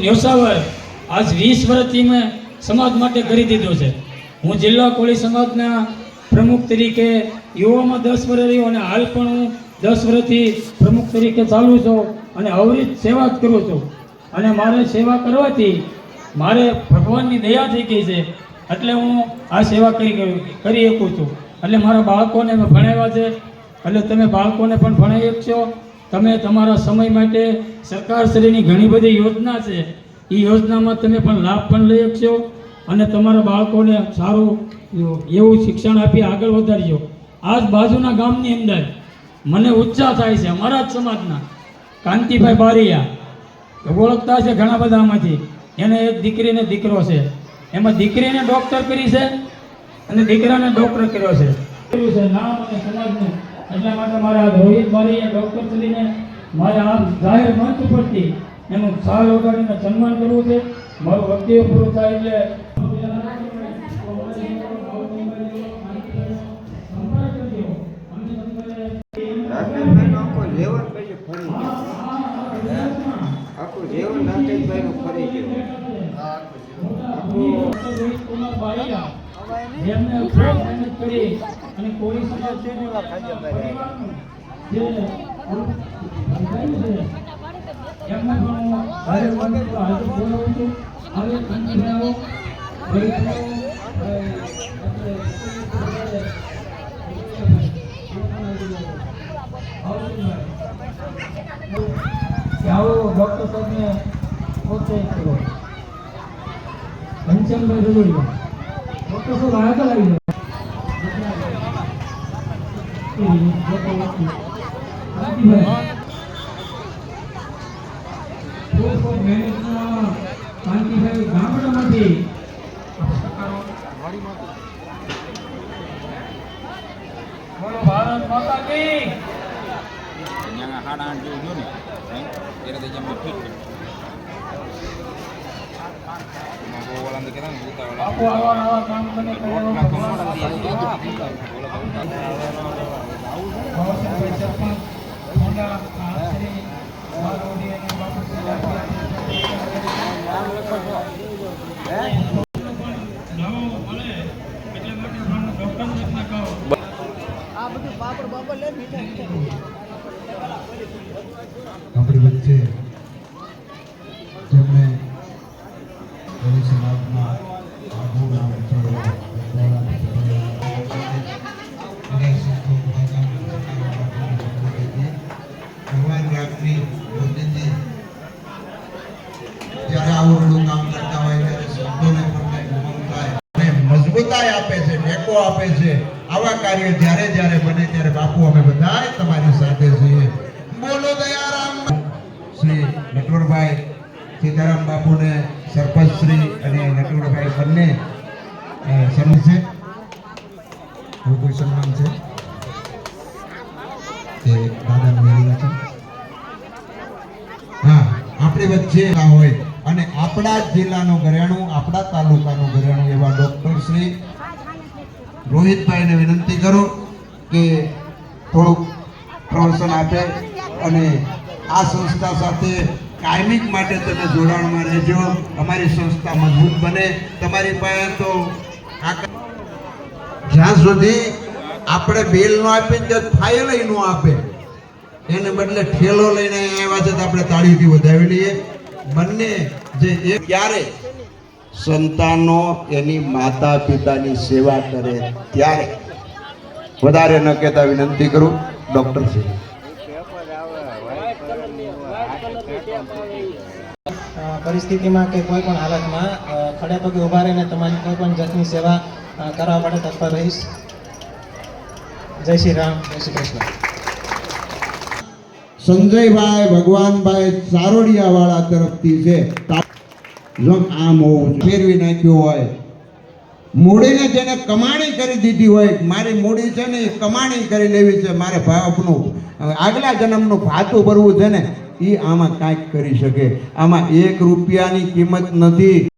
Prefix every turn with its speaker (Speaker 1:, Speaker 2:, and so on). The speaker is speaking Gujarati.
Speaker 1: ન્યોસાવર આજ વીસ વર્ષથી મેં સમાજ માટે કરી દીધો છે. હું જિલ્લા કોળી સમાજના પ્રમુખ તરીકે યુવામાં દસ વર્ષ રહ્યો અને હાલ પણ હું દસ વર્ષથી પ્રમુખ તરીકે ચાલુ છું અને અવરિત સેવા જ કરું છું. અને મારે સેવા કરવાથી મારે ભગવાનની દયા થઈ ગઈ છે. એટલે હું આ સેવા કરી કરી શકું છું. એટલે મારા બાળકોને મેં ભણાવ્યા છે. એટલે તમે બાળકોને પણ ભણાવી શકશો. તમે તમારા સમય માટે સરકારશ્રીની ઘણી બધી યોજના છે. એ યોજનામાં તમે પણ લાભ પણ લઈ શકશો અને તમારા બાળકોને સારું એવું શિક્ષણ આપી આગળ વધારજો. આજ બાજુના ગામની અંદર મને ઉત્સાહ થાય છે અમારા જ સમાજના. કાંતિભાઈ બારિયા ઓળખતા છે ઘણા બધા આમાંથી. એને એક દીકરીને દીકરો છે. એમાં દીકરીને ડૉક્ટર કરી છે અને દીકરાને ડૉક્ટર કર્યું છે. નામ અને સમાજનું એટલા માટે મારે આ રોહિત બારીએ ડૉક્ટર તરીને મારે આ જાહેર મંચ ઉપરથી એનું સાલ વગાડીને સન્માન કરવું છે મારું વક્તવ્ય પૂરું થાય એટલે
Speaker 2: આખું જીવન પછી ફરી ગયું આખું જીવન આખું
Speaker 1: જેમને ખૂબ મહેનત કરી અને કોળી સમાજ છે જે એમને પણ હું હાજર મંચ પર હાજર બોલાવું છું. હવે કંચનાઓ આવો ડોક્ટર સાહેબને પ્રોત્સાહિત કરો. ઘનશ્યામભાઈ રજોડિયા ડોક્ટર સાહેબ આગળ આવી કાંતિભાઈ ગામડામાંથી બોલો ભારત માતા કી
Speaker 3: અહીંયા હાડા આઠ જેવું ને ત્યારે જમવા ફિટ એમાં બહુ ઓલા કહેતા ને ઉતાવળ
Speaker 1: બાપુ મીઠા નવા
Speaker 4: ટેકો આપે છે. આવા કાર્ય જ્યારે જ્યારે બને ત્યારે બાપુ અમે બધા તમારી સાથે છીએ. બોલો દયારામ શ્રી નટવરભાઈ સીતારામ બાપુને સરપંચ અને નટવરભાઈ બંને સન્માન છે. કોઈ સન્માન છે? તે દાદાને મેળવ્યા છે આપણી વચ્ચે હોય અને આપણા જિલ્લાનું ઘરેણું, આપણા તાલુકાનું ઘરેણું એવા ડોક્ટર શ્રી રોહિતભાઈને વિનંતી કરું કે થોડુંક પ્રવચન આપે અને આ સંસ્થા સાથે કાયમિક માટે તમે જોડાણમાં રહેજો. અમારી સંસ્થા મજબૂત બને. તમારી પાસે તો જ્યાં સુધી આપણે બિલ નો આપીએ તો ફાઇલ ન આપે. એને બદલે ઠેલો લઈને આવ્યા છે આપણે તાળીથી વધાવી લઈએ. બંને જે એ ક્યારે સંતાનો એની માતા પિતાની સેવા કરે ત્યારે વધારે ન કહેતા વિનંતી કરું ડોક્ટર
Speaker 5: પરિસ્થિતિમાં કે કોઈ પણ હાલતમાં ખડે પગે ઊભા રહીને તમારી કોઈ પણ જાતની સેવા કરવા માટે તત્પર રહીશ. જય શ્રી રામ જય શ્રી કૃષ્ણ.
Speaker 4: સંજયભાઈ ભગવાનભાઈ સારોડિયા વાળા તરફથી છે. જો આમ હોવું. ફેરવી નાખ્યું હોય. મૂડીને જેને કમાણી કરી દીધી હોય, મારી મૂડી છે ને એ કમાણી કરી લેવી છે. મારે બાપનું, આગલા જન્મનું ભાતું ભરવું છે ને એ આમાં કાંઈક કરી શકે. આમાં એક રૂપિયાની કિંમત નથી.